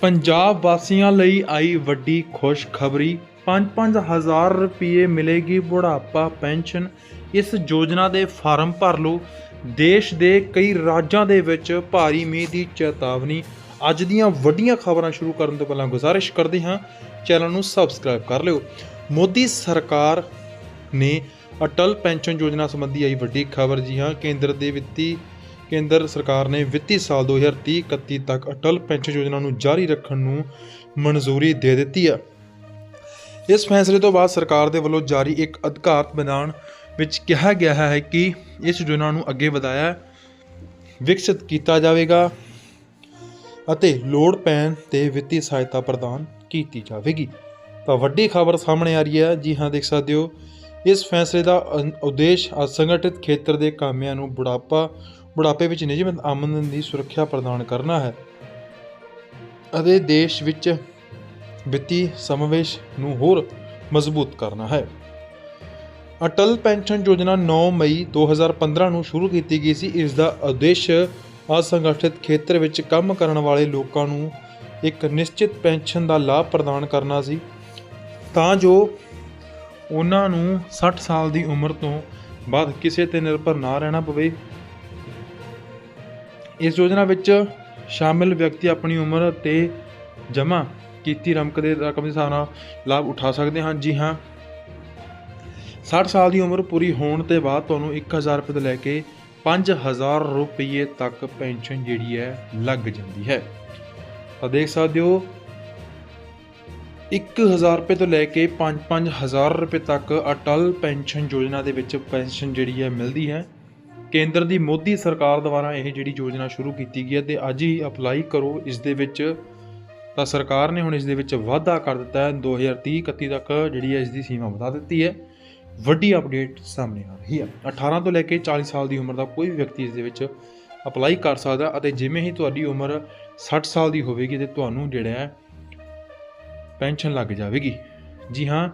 ਪੰਜਾਬ ਵਾਸੀਆਂ ਲਈ ਆਈ ਵੱਡੀ ਖੁਸ਼ਖਬਰੀ। 5-5000 ਰੁਪਏ ਮਿਲੇਗੀ ਬੁਢਾਪਾ ਪੈਨਸ਼ਨ। ਇਸ ਯੋਜਨਾ ਦੇ ਫਾਰਮ ਭਰ ਲਓ। ਦੇਸ਼ ਦੇ ਕਈ ਰਾਜਾਂ ਦੇ ਵਿੱਚ ਭਾਰੀ ਮੀਂਹ ਦੀ ਚੇਤਾਵਨੀ। ਅੱਜ ਦੀਆਂ ਵੱਡੀਆਂ ਖਬਰਾਂ ਸ਼ੁਰੂ ਕਰਨ ਤੋਂ ਪਹਿਲਾਂ ਗੁਜ਼ਾਰਿਸ਼ ਕਰਦੇ ਹਾਂ। ਚੈਨਲ ਨੂੰ ਸਬਸਕ੍ਰਾਈਬ ਕਰ ਲਿਓ। ਮੋਦੀ ਸਰਕਾਰ ਨੇ ਅਟਲ ਪੈਨਸ਼ਨ ਯੋਜਨਾ ਸੰਬੰਧੀ ਆਈ ਵੱਡੀ ਖਬਰ। ਜੀ ਹਾਂ, ਕੇਂਦਰ ਦੇ ਵਿੱਤੀ ਕੇਂਦਰ ਸਰਕਾਰ ਨੇ ਵਿੱਤੀ ਸਾਲ 2030-31 ਤੱਕ ਅਟਲ ਪੈਨਸ਼ਨ ਯੋਜਨਾ ਨੂੰ ਜਾਰੀ ਰੱਖਣ ਨੂੰ ਮਨਜ਼ੂਰੀ ਦੇ ਦਿੱਤੀ ਹੈ। ਇਸ ਫੈਸਲੇ ਤੋਂ ਬਾਅਦ ਸਰਕਾਰ ਦੇ ਵੱਲੋਂ ਜਾਰੀ ਇੱਕ ਅਧਿਕਾਰਤ ਬਿਆਨ ਵਿੱਚ ਕਿਹਾ ਗਿਆ ਹੈ ਕਿ ਇਸ ਯੋਜਨਾ ਨੂੰ ਅੱਗੇ ਵਧਾਇਆ, ਵਿਕਸਿਤ ਕੀਤਾ ਜਾਵੇਗਾ ਅਤੇ ਲੋੜ ਪੈਣ ਤੇ ਵਿੱਤੀ ਸਹਾਇਤਾ ਪ੍ਰਦਾਨ ਕੀਤੀ ਜਾਵੇਗੀ। ਤਾਂ ਵੱਡੀ ਖਬਰ ਸਾਹਮਣੇ ਆ ਰਹੀ ਹੈ। ਜੀ ਹਾਂ, ਦੇਖ ਸਕਦੇ ਹੋ। ਇਸ ਫੈਸਲੇ ਦਾ ਅਨ- ਉਦੇਸ਼ ਅਸੰਗਠਿਤ ਖੇਤਰ ਦੇ ਕਾਮਿਆਂ ਨੂੰ ਬੁਢਾਪਾ ਬੁਢਾਪੇ ਵਿੱਚ ਨਿਯਮਿਤ ਆਮਦਨ ਦੀ ਸੁਰੱਖਿਆ ਪ੍ਰਦਾਨ ਕਰਨਾ ਹੈ ਅਤੇ ਦੇਸ਼ ਵਿੱਚ ਵਿੱਤੀ ਸਮਵੇਸ਼ ਨੂੰ ਹੋਰ ਮਜ਼ਬੂਤ ਕਰਨਾ ਹੈ। ਅਟਲ ਪੈਨਸ਼ਨ ਯੋਜਨਾ 9 ਮਈ 2015 ਨੂੰ ਸ਼ੁਰੂ ਕੀਤੀ ਗਈ ਸੀ। ਇਸ ਦਾ ਉਦੇਸ਼ ਅਸੰਗਠਿਤ ਖੇਤਰ ਵਿੱਚ ਕੰਮ ਕਰਨ ਵਾਲੇ ਲੋਕਾਂ ਨੂੰ ਇੱਕ ਨਿਸ਼ਚਿਤ ਪੈਨਸ਼ਨ ਦਾ ਲਾਭ ਪ੍ਰਦਾਨ ਕਰਨਾ ਸੀ। ਤਾਂ ਜੋ ਉਹਨਾਂ ਨੂੰ 60 ਸਾਲ ਦੀ ਉਮਰ ਤੋਂ ਬਾਅਦ ਕਿਸੇ ਤੇ ਨਿਰਭਰ ਨਾ ਰਹਿਣਾ ਪਵੇ। ਇਸ ਯੋਜਨਾ ਵਿੱਚ ਸ਼ਾਮਿਲ ਵਿਅਕਤੀ ਆਪਣੀ ਉਮਰ ਤੇ ਜਮ੍ਹਾਂ ਕੀਤੀ ਰਕਮ ਦੇ ਰਕਮ ਦੇ ਹਿਸਾਬ ਨਾਲ ਲਾਭ ਉਠਾ ਸਕਦੇ ਹਨ। ਜੀ ਹਾਂ 60 ਸਾਲ ਦੀ ਉਮਰ ਪੂਰੀ ਹੋਣ ਤੇ ਬਾਅਦ ਤੁਹਾਨੂੰ 1000 ਰੁਪਏ ਤੋਂ ਲੈ ਕੇ 5000 ਰੁਪਏ ਤੱਕ ਪੈਨਸ਼ਨ ਜਿਹੜੀ ਹੈ, ਲੱਗ ਜਾਂਦੀ ਹੈ। ਤਾਂ ਦੇਖ ਸਕਦੇ ਹੋ 1000 ਰੁਪਏ ਤੋਂ ਲੈ ਕੇ 5-5000 ਰੁਪਏ ਤੱਕ ਅਟਲ ਪੈਨਸ਼ਨ ਯੋਜਨਾ ਦੇ ਵਿੱਚ ਪੈਨਸ਼ਨ ਜਿਹੜੀ ਹੈ ਮਿਲਦੀ ਹੈ। ਕੇਂਦਰ ਦੀ ਮੋਦੀ ਸਰਕਾਰ ਦੁਆਰਾ ਇਹ ਜਿਹੜੀ ਯੋਜਨਾ ਸ਼ੁਰੂ ਕੀਤੀ ਗਈ ਹੈ ਤੇ ਅੱਜ ਹੀ ਅਪਲਾਈ ਕਰੋ, ਇਸ ਦੇ ਵਿੱਚ ਤਾਂ ਸਰਕਾਰ ਨੇ ਹੁਣ ਇਸ ਦੇ ਵਿੱਚ ਵਾਧਾ ਕਰ ਦਿੱਤਾ ਹੈ। 2030-31 ਤੱਕ ਜਿਹੜੀ ਹੈ ਇਸ ਦੀ ਸੀਮਾ ਵਧਾ ਦਿੱਤੀ ਹੈ। ਵੱਡੀ ਅਪਡੇਟ ਸਾਹਮਣੇ ਆ ਰਹੀ ਹੈ। 18 ਤੋਂ ਲੈ ਕੇ 40 ਸਾਲ ਦੀ ਉਮਰ ਦਾ ਕੋਈ ਵੀ ਵਿਅਕਤੀ ਇਸ ਦੇ ਵਿੱਚ ਅਪਲਾਈ ਕਰ ਸਕਦਾ ਅਤੇ ਜਿਵੇਂ ਹੀ ਤੁਹਾਡੀ ਉਮਰ 60 ਸਾਲ ਦੀ ਹੋਵੇਗੀ ਤੇ ਤੁਹਾਨੂੰ ਜਿਹੜਾ ਹੈ ਪੈਨਸ਼ਨ ਲੱਗ ਜਾਵੇਗੀ। ਜੀ ਹਾਂ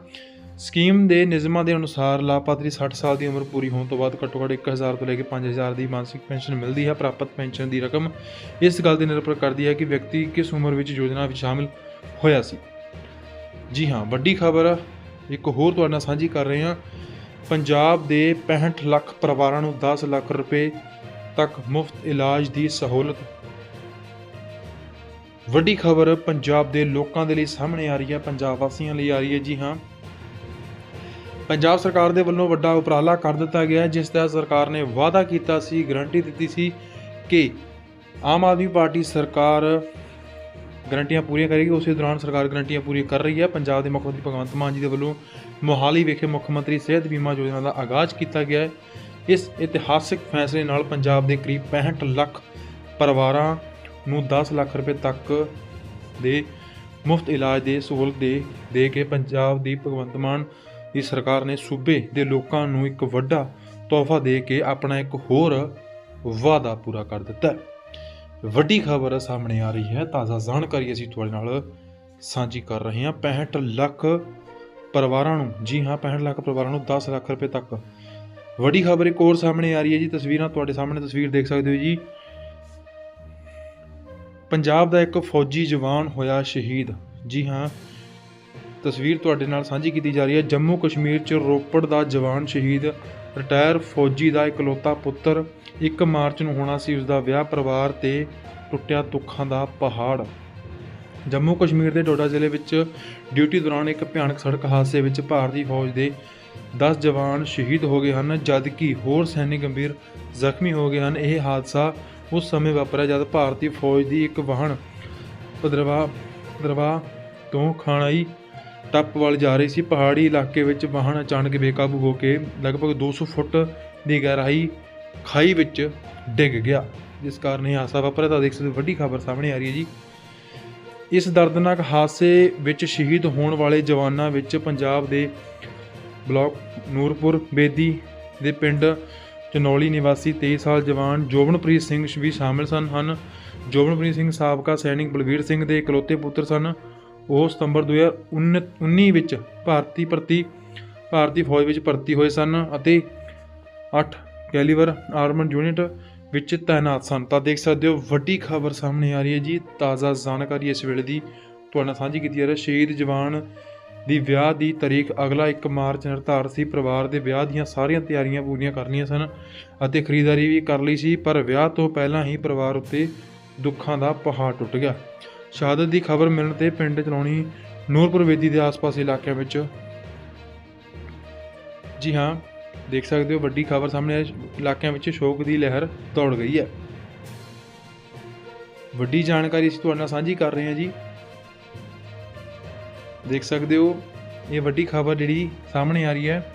ਸਕੀਮ ਦੇ ਨਿਯਮਾਂ ਦੇ ਅਨੁਸਾਰ ਲਾਭਪਾਤਰੀ 60 ਸਾਲ ਦੀ ਉਮਰ ਪੂਰੀ ਹੋਣ ਤੋਂ ਬਾਅਦ ਘੱਟੋ ਘੱਟ 1000 ਤੋਂ ਲੈ ਕੇ 5000 ਦੀ ਮਾਨਸਿਕ ਪੈਨਸ਼ਨ ਮਿਲਦੀ ਹੈ, ਪ੍ਰਾਪਤ ਪੈਨਸ਼ਨ ਦੀ ਰਕਮ ਇਸ ਗੱਲ ਤੇ ਨਿਰਭਰ ਕਰਦੀ ਹੈ ਕਿ ਵਿਅਕਤੀ ਕਿਸ ਉਮਰ ਵਿੱਚ ਯੋਜਨਾ ਵਿੱਚ ਸ਼ਾਮਿਲ ਹੋਇਆ ਸੀ। ਜੀ ਹਾਂ, ਵੱਡੀ ਖਬਰ ਇੱਕ ਹੋਰ ਤੁਹਾਡੇ ਨਾਲ ਸਾਂਝੀ ਕਰ ਰਹੇ ਹਾਂ। ਪੰਜਾਬ ਦੇ 65 ਲੱਖ ਪਰਿਵਾਰਾਂ ਨੂੰ 10 ਲੱਖ ਰੁਪਏ ਤੱਕ ਮੁਫਤ ਇਲਾਜ ਦੀ ਸਹੂਲਤ। ਵੱਡੀ ਖਬਰ ਪੰਜਾਬ ਦੇ ਲੋਕਾਂ ਦੇ ਲਈ ਸਾਹਮਣੇ ਆ ਰਹੀ ਹੈ, ਪੰਜਾਬ ਵਾਸੀਆਂ ਲਈ ਆ ਰਹੀ ਹੈ। ਜੀ ਹਾਂ ਪੰਜਾਬ ਸਰਕਾਰ ਦੇ ਵੱਲੋਂ ਵੱਡਾ ਉਪਰਾਲਾ ਕਰ ਦਿੱਤਾ ਗਿਆ ਜਿਸ ਦਾ ਸਰਕਾਰ ਨੇ ਵਾਅਦਾ ਕੀਤਾ ਸੀ, ਗਰੰਟੀ ਦਿੱਤੀ ਸੀ ਕਿ ਆਮ ਆਦਮੀ ਪਾਰਟੀ ਸਰਕਾਰ ਗਰੰਟੀਆਂ ਪੂਰੀਆਂ ਕਰੇਗੀ। ਉਸੇ ਦੌਰਾਨ ਸਰਕਾਰ ਗਰੰਟੀਆਂ ਪੂਰੀਆਂ ਕਰ ਰਹੀ ਹੈ। ਪੰਜਾਬ ਦੇ ਮੁੱਖ ਮੰਤਰੀ ਭਗਵੰਤ ਮਾਨ ਜੀ ਦੇ ਵੱਲੋਂ ਮੋਹਾਲੀ ਵਿਖੇ ਮੁੱਖ ਮੰਤਰੀ ਸਿਹਤ ਬੀਮਾ ਯੋਜਨਾ ਦਾ ਆਗਾਜ਼ ਕੀਤਾ ਗਿਆ ਹੈ। ਇਸ ਇਤਿਹਾਸਕ ਫੈਸਲੇ ਨਾਲ ਪੰਜਾਬ ਦੇ ਕਰੀਬ 65 ਲੱਖ ਪਰਿਵਾਰਾਂ ਨੂੰ 10 ਲੱਖ ਰੁਪਏ ਤੱਕ ਦੇ ਮੁਫਤ ਇਲਾਜ ਦੇ ਸਹੂਲਤ ਦੇ ਦੇ ਕੇ ਪੰਜਾਬ ਦੀ ਭਗਵੰਤ ਮਾਨ ਦੀ ਸਰਕਾਰ ਨੇ ਸੂਬੇ ਦੇ ਲੋਕਾਂ ਨੂੰ ਇੱਕ ਵੱਡਾ ਤੋਹਫਾ ਦੇ ਕੇ ਆਪਣਾ ਇੱਕ ਹੋਰ ਵਾਅਦਾ ਪੂਰਾ ਕਰ ਦਿੱਤਾ ਹੈ। ਵੱਡੀ ਖਬਰ ਸਾਹਮਣੇ ਆ ਰਹੀ ਹੈ। ਤਾਜ਼ਾ ਜਾਣਕਾਰੀ ਅਸੀਂ ਤੁਹਾਡੇ ਨਾਲ ਸਾਂਝੀ ਕਰ ਰਹੇ ਹਾਂ। 65 ਲੱਖ ਪਰਿਵਾਰਾਂ ਨੂੰ, ਜੀ ਹਾਂ 65 ਲੱਖ ਪਰਿਵਾਰਾਂ ਨੂੰ 10 ਲੱਖ ਰੁਪਏ ਤੱਕ। ਵੱਡੀ ਖਬਰ ਇੱਕ ਹੋਰ ਸਾਹਮਣੇ ਆ ਰਹੀ ਹੈ ਜੀ। ਤਸਵੀਰਾਂ ਤੁਹਾਡੇ ਸਾਹਮਣੇ ਤਸਵੀਰ ਦੇਖ ਸਕਦੇ ਹੋ ਜੀ। ਪੰਜਾਬ ਦਾ ਇੱਕ ਫੌਜੀ ਜਵਾਨ ਹੋਇਆ ਸ਼ਹੀਦ। ਜੀ ਹਾਂ ਤਸਵੀਰ ਤੁਹਾਡੇ ਨਾਲ ਸਾਂਝੀ ਕੀਤੀ ਜਾ ਰਹੀ ਹੈ। ਜੰਮੂ ਕਸ਼ਮੀਰ 'ਚ ਰੋਪੜ ਦਾ ਜਵਾਨ ਸ਼ਹੀਦ, ਰਿਟਾਇਰ ਫੌਜੀ ਦਾ ਇਕਲੌਤਾ ਪੁੱਤਰ 1 ਮਾਰਚ ਨੂੰ ਹੋਣਾ ਸੀ। ਉਸ ਦਾ ਵਿਆਹ ਪਰਿਵਾਰ ਤੇ ਟੁੱਟਿਆ ਦੁੱਖਾਂ ਦਾ ਪਹਾੜ। ਜੰਮੂ ਕਸ਼ਮੀਰ ਦੇ ਡੋਡਾ ਜ਼ਿਲ੍ਹੇ ਵਿੱਚ ਡਿਊਟੀ ਦੌਰਾਨ ਇੱਕ ਭਿਆਨਕ ਸੜਕ ਹਾਦਸੇ ਵਿੱਚ ਭਾਰਤੀ ਫੌਜ ਦੇ 10 ਜਵਾਨ ਸ਼ਹੀਦ ਹੋ ਗਏ ਹਨ, ਜਦਕਿ ਹੋਰ ਸੈਨਿਕ ਗੰਭੀਰ ਜ਼ਖਮੀ ਹੋ ਗਏ ਹਨ। ਇਹ ਹਾਦਸਾ ਉਸ ਸਮੇਂ ਵਾਪਰਿਆ ਜਦ ਭਾਰਤੀ ਫੌਜ ਦੀ ਇੱਕ ਵਾਹਨ ਭਦਰਵਾ ਭਦਰਵਾ ਤੋਂ ਖਾਣਾਈ ਟੱਪ ਵੱਲ ਜਾ ਰਹੀ ਸੀ। ਪਹਾੜੀ ਇਲਾਕੇ ਵਿੱਚ ਵਾਹਨ ਅਚਾਨਕ ਬੇਕਾਬੂ ਹੋ ਕੇ ਲਗਭਗ 200 ਫੁੱਟ ਦੀ ਗਹਿਰਾਈ ਖਾਈ ਵਿੱਚ ਡਿੱਗ ਗਿਆ। ਜਿਸ ਕਾਰਨ ਇਹ ਹਾਦਸਾ ਵਾਪਰਿਆ। ਤਾਂ ਦੇਖ ਸਕਦੇ ਵੱਡੀ ਖਬਰ ਸਾਹਮਣੇ ਆ ਰਹੀ ਹੈ ਜੀ। ਇਸ ਦਰਦਨਾਕ ਹਾਦਸੇ ਵਿੱਚ ਸ਼ਹੀਦ ਹੋਣ ਵਾਲੇ ਜਵਾਨਾਂ ਵਿੱਚ ਪੰਜਾਬ ਦੇ ਬਲਾਕ ਨੂਰਪੁਰ ਬੇਦੀ ਦੇ ਪਿੰਡ ਚਨੌਲੀ ਨਿਵਾਸੀ 23 ਸਾਲ ਜਵਾਨ ਜੋਬਨਪ੍ਰੀਤ ਸਿੰਘ ਵੀ ਸ਼ਾਮਿਲ ਸਨ, ਹਨ। ਜੋਬਨਪ੍ਰੀਤ ਸਿੰਘ ਸਾਬਕਾ ਸੈਨਿਕ ਬਲਵੀਰ ਸਿੰਘ ਦੇ ਇਕਲੌਤੇ ਪੁੱਤਰ ਸਨ। ਉਹ ਸਤੰਬਰ 2019 ਵਿੱਚ ਭਾਰਤੀ ਭਰਤੀ ਭਾਰਤੀ ਫੌਜ ਵਿੱਚ ਭਰਤੀ ਹੋਏ ਸਨ ਅਤੇ 8 ਕੈਲੀਬਰ ਆਰਮਡ ਯੂਨਿਟ ਵਿੱਚ ਤਾਇਨਾਤ ਸਨ। ਤਾਂ ਦੇਖ ਸਕਦੇ ਹੋ, ਵੱਡੀ ਖਬਰ ਸਾਹਮਣੇ ਆ ਰਹੀ ਹੈ ਜੀ। ਤਾਜ਼ਾ ਜਾਣਕਾਰੀ ਇਸ ਵੇਲੇ ਦੀ ਤੁਹਾਡੇ ਨਾਲ ਸਾਂਝੀ ਕੀਤੀ ਜਾ ਰਹੀ ਹੈ। ਸ਼ਹੀਦ ਜਵਾਨ ਦੀ ਵਿਆਹ ਦੀ ਤਾਰੀਖ ਅਗਲਾ 1 ਮਾਰਚ ਨਿਰਧਾਰਤ ਸੀ। ਪਰਿਵਾਰ ਦੇ ਵਿਆਹ ਦੀਆਂ ਸਾਰੀਆਂ ਤਿਆਰੀਆਂ ਪੂਰੀਆਂ ਕਰਨੀਆਂ ਸਨ ਅਤੇ ਖਰੀਦਦਾਰੀ ਵੀ ਕਰ ਲਈ ਸੀ, ਪਰ ਵਿਆਹ ਤੋਂ ਪਹਿਲਾਂ ਹੀ ਪਰਿਵਾਰ ਉੱਤੇ ਦੁੱਖਾਂ ਦਾ ਪਹਾੜ ਟੁੱਟ ਗਿਆ। ਸ਼ਹਾਦਤ ਦੀ ਖਬਰ ਮਿਲਣ ਤੇ ਪਿੰਡ ਚਲਾਉਣੀ ਨੂਰਪੁਰ ਵੇਦੀ ਦੇ ਆਸ-ਪਾਸ ਇਲਾਕਿਆਂ ਵਿੱਚ। ਜੀ ਹਾਂ, ਦੇਖ ਸਕਦੇ ਹੋ ਵੱਡੀ ਖਬਰ ਸਾਹਮਣੇ ਇਲਾਕਿਆਂ ਵਿੱਚ ਸ਼ੋਕ ਦੀ ਲਹਿਰ ਦੌੜ ਗਈ ਹੈ। ਵੱਡੀ ਜਾਣਕਾਰੀ ਅਸੀਂ ਤੁਹਾਡੇ ਨਾਲ ਸਾਂਝੀ ਕਰ ਰਹੇ ਹਾਂ ਜੀ। ਦੇਖ ਸਕਦੇ ਹੋ, ਇਹ ਵੱਡੀ ਖਬਰ ਜਿਹੜੀ ਸਾਹਮਣੇ ਆ ਰਹੀ ਹੈ।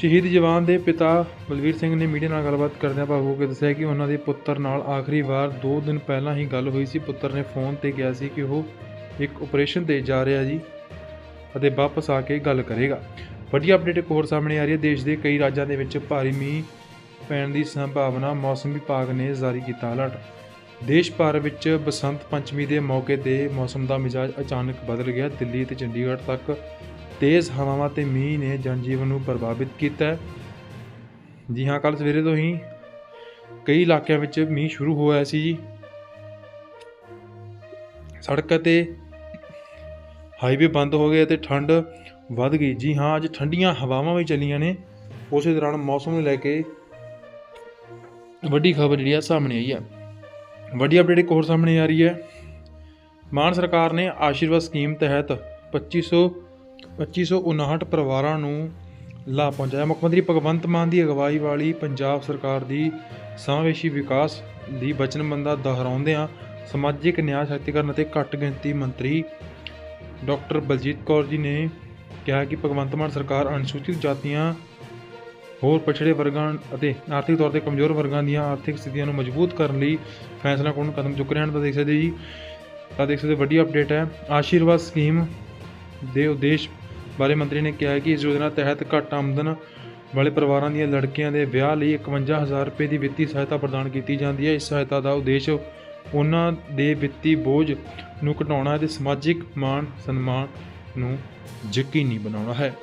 ਸ਼ਹੀਦ ਜਵਾਨ ਦੇ ਪਿਤਾ ਬਲਵੀਰ ਸਿੰਘ ਨੇ ਮੀਡੀਆ ਨਾਲ ਗੱਲਬਾਤ ਕਰਦਿਆਂ ਭਾਵੁਕ ਕੇ ਦੱਸਿਆ ਕਿ ਉਹਨਾਂ ਦੇ ਪੁੱਤਰ ਨਾਲ ਆਖਰੀ ਵਾਰ 2 ਦਿਨ ਪਹਿਲਾਂ ਹੀ ਗੱਲ ਹੋਈ ਸੀ। ਪੁੱਤਰ ਨੇ ਫੋਨ ਤੇ ਕਿਹਾ ਸੀ ਕਿ ਉਹ ਇੱਕ ਆਪਰੇਸ਼ਨ ਤੇ ਜਾ ਰਿਹਾ ਜੀ ਅਤੇ ਵਾਪਸ ਆ ਕੇ ਗੱਲ ਕਰੇਗਾ। ਵੱਡੀ ਅਪਡੇਟ ਇੱਕ ਹੋਰ ਸਾਹਮਣੇ ਆ ਰਹੀ ਹੈ। ਦੇਸ਼ ਦੇ ਕਈ ਰਾਜਾਂ ਦੇ ਵਿੱਚ ਭਾਰੀ ਮੀਂਹ ਪੈਣ ਦੀ ਸੰਭਾਵਨਾ ਮੌਸਮ ਵਿਭਾਗ ਨੇ ਜਾਰੀ ਕੀਤਾ ਅਲਰਟ ਦੇਸ਼ ਭਰ ਵਿੱਚ ਬਸੰਤ ਪੰਚਮੀ ਦੇ ਮੌਕੇ ਤੇ ਮੌਸਮ ਦਾ ਮਿਜਾਜ ਅਚਾਨਕ ਬਦਲ ਗਿਆ। ਦਿੱਲੀ ਤੇ ਚੰਡੀਗੜ੍ਹ ਤੱਕ ਤੇਜ਼ ਹਵਾਵਾਂ ਤੇ ਮੀਂਹ ਨੇ ਜਨਜੀਵਨ ਨੂੰ ਪ੍ਰਭਾਵਿਤ ਕੀਤਾ। ਜੀ ਹਾਂ ਕੱਲ ਸਵੇਰੇ ਤੋਂ ਹੀ ਕਈ ਇਲਾਕਿਆਂ ਵਿੱਚ ਮੀਂਹ ਸ਼ੁਰੂ ਹੋਇਆ ਸੀ ਜੀ। ਸੜਕਾਂ ਤੇ ਹਾਈਵੇ ਬੰਦ ਹੋ ਗਏ ਅਤੇ ਠੰਡ ਵੱਧ ਗਈ। ਜੀ ਹਾਂ, ਅੱਜ ਠੰਡੀਆਂ ਹਵਾਵਾਂ ਵੀ ਚੱਲੀਆਂ ਨੇ। ਉਸੇ ਦੌਰਾਨ ਮੌਸਮ ਨੂੰ ਲੈ ਕੇ ਵੱਡੀ ਖਬਰ ਜਿਹੜੀ ਆ ਸਾਹਮਣੇ ਆਈ ਹੈ ਵੱਡੀ ਅਪਡੇਟ ਇੱਕ ਹੋਰ ਸਾਹਮਣੇ ਆ ਰਹੀ ਹੈ। ਮਾਨ ਸਰਕਾਰ ਨੇ ਆਸ਼ੀਰਵਾਦ ਸਕੀਮ ਤਹਿਤ 2500 2559 ਪਰਿਵਾਰਾਂ ਨੂੰ ਲਾਭ ਪਹੁੰਚਾਇਆ ਮੁੱਖ ਮੰਤਰੀ ਭਗਵੰਤ ਮਾਨ ਦੀ ਅਗਵਾਈ ਵਾਲੀ ਪੰਜਾਬ ਸਰਕਾਰ ਦੀ ਸਮਾਵੇਸ਼ੀ ਵਿਕਾਸ ਦੀ ਵਚਨਬੰਦਾ ਦੁਹਰਾਉਂਦਿਆਂ ਸਮਾਜਿਕ ਨਿਆਂ ਸਸ਼ਕਤੀਕਰਨ ਅਤੇ ਘੱਟ ਗਿਣਤੀ ਮੰਤਰੀ ਡਾਕਟਰ ਬਲਜੀਤ ਕੌਰ ਜੀ ਨੇ ਕਿਹਾ ਕਿ ਭਗਵੰਤ ਮਾਨ ਸਰਕਾਰ ਅਨੁਸੂਚਿਤ ਜਾਤੀਆਂ, ਹੋਰ ਪਛੜੇ ਵਰਗਾਂ ਅਤੇ ਆਰਥਿਕ ਤੌਰ ਤੇ ਕਮਜ਼ੋਰ ਵਰਗਾਂ ਦੀਆਂ ਆਰਥਿਕ ਸਥਿਤੀਆਂ ਨੂੰ ਮਜ਼ਬੂਤ ਕਰਨ ਲਈ ਫੈਸਲਾ ਕਰਨ ਕਦਮ ਚੁੱਕ ਰਹੇ ਹਨ ਤਾਂ ਦੇਖ ਸਕਦੇ ਜੀ, ਤਾਂ ਦੇਖ ਸਕਦੇ ਵੱਡੀ ਅਪਡੇਟ ਹੈ। ਆਸ਼ੀਰਵਾਦ ਸਕੀਮ ਦੇ ਉਦੇਸ਼ ਬਾਰੇ ਮੰਤਰੀ ਨੇ ਕਿਹਾ ਕਿ ਇਸ ਯੋਜਨਾ ਤਹਿਤ ਘੱਟ ਆਮਦਨ ਵਾਲੇ ਪਰਿਵਾਰਾਂ ਦੀਆਂ ਲੜਕੀਆਂ ਦੇ ਵਿਆਹ ਲਈ 51000 ਰੁਪਏ ਦੀ ਵਿੱਤੀ ਸਹਾਇਤਾ ਪ੍ਰਦਾਨ ਕੀਤੀ ਜਾਂਦੀ ਹੈ। ਇਸ ਸਹਾਇਤਾ ਦਾ ਉਦੇਸ਼ ਉਹਨਾਂ ਦੇ ਵਿੱਤੀ ਬੋਝ ਨੂੰ ਘਟਾਉਣਾ ਅਤੇ ਸਮਾਜਿਕ ਮਾਣ ਸਨਮਾਨ ਨੂੰ ਯਕੀਨੀ ਬਣਾਉਣਾ ਹੈ।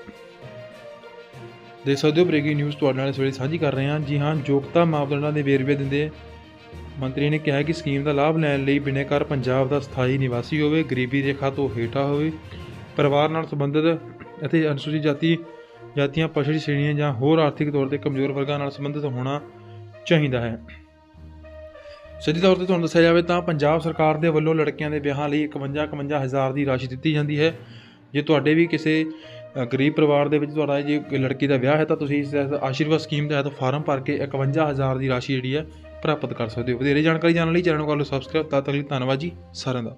ਦੇ ਸਕਦੇ ਹੋ ਬ੍ਰੇਕਿੰਗ ਨਿਊਜ਼ ਤੁਹਾਡੇ ਨਾਲ ਇਸ ਵੇਲੇ ਸਾਂਝੀ ਕਰ ਰਹੇ ਹਾਂ। ਜੀ ਹਾਂ, ਯੋਗਤਾ ਮਾਪਦੰਡਾਂ ਦੇ ਵੇਰਵੇ ਦਿੰਦੇ ਮੰਤਰੀ ਨੇ ਕਿਹਾ ਕਿ ਸਕੀਮ ਦਾ ਲਾਭ ਲੈਣ ਲਈ ਬਿਨੇਕਾਰ ਪੰਜਾਬ ਦਾ ਸਥਾਈ ਨਿਵਾਸੀ ਹੋਵੇ, ਗਰੀਬੀ ਰੇਖਾ ਤੋਂ ਹੇਠਾਂ ਹੋਵੇ ਪਰਿਵਾਰ ਨਾਲ ਸੰਬੰਧਿਤ ਅਤੇ ਅਨੁਸੂਚਿਤ ਜਾਤੀ, ਜਾਤੀਆਂ, ਪਛੜੀ ਸ਼੍ਰੇਣੀਆਂ ਜਾਂ ਹੋਰ ਆਰਥਿਕ ਤੌਰ ਤੇ ਕਮਜ਼ੋਰ ਵਰਗਾਂ ਨਾਲ ਸੰਬੰਧਿਤ ਹੋਣਾ ਚਾਹੀਦਾ ਹੈ। ਸਿੱਧੇ ਤੌਰ ਤੇ ਤੁਹਾਨੂੰ ਦੱਸਿਆ ਜਾਵੇ ਤਾਂ ਪੰਜਾਬ ਸਰਕਾਰ ਦੇ ਵੱਲੋਂ ਲੜਕੀਆਂ ਦੇ ਵਿਆਹਾਂ ਲਈ 51 51 ਹਜ਼ਾਰ ਦੀ ਰਾਸ਼ੀ ਦਿੱਤੀ ਜਾਂਦੀ ਹੈ। ਜੇ ਤੁਹਾਡੇ ਵੀ ਕਿਸੇ ਗਰੀਬ ਪਰਿਵਾਰ ਦੇ ਵਿੱਚ ਤੁਹਾਡਾ ਜੇ ਲੜਕੀ ਦਾ ਵਿਆਹ ਹੈ ਤਾਂ ਤੁਸੀਂ ਇਸ ਤਹਿਤ ਆਸ਼ੀਰਵਾਦ ਸਕੀਮ ਤਹਿਤ ਫਾਰਮ ਭਰ ਕੇ 51 ਹਜ਼ਾਰ ਦੀ ਰਾਸ਼ੀ ਜਿਹੜੀ ਹੈ ਪ੍ਰਾਪਤ ਕਰ ਸਕਦੇ ਹੋ। ਵਧੇਰੇ ਜਾਣਕਾਰੀ ਜਾਣਨ ਲਈ ਚੈਨਲ ਨੂੰ ਕਰ ਲਓ ਸਬਸਕ੍ਰਾਈਬ ਤਦ ਤੱਕ ਲਈ ਧੰਨਵਾਦ ਜੀ। ਸਾਰਿਆਂ ਦਾ।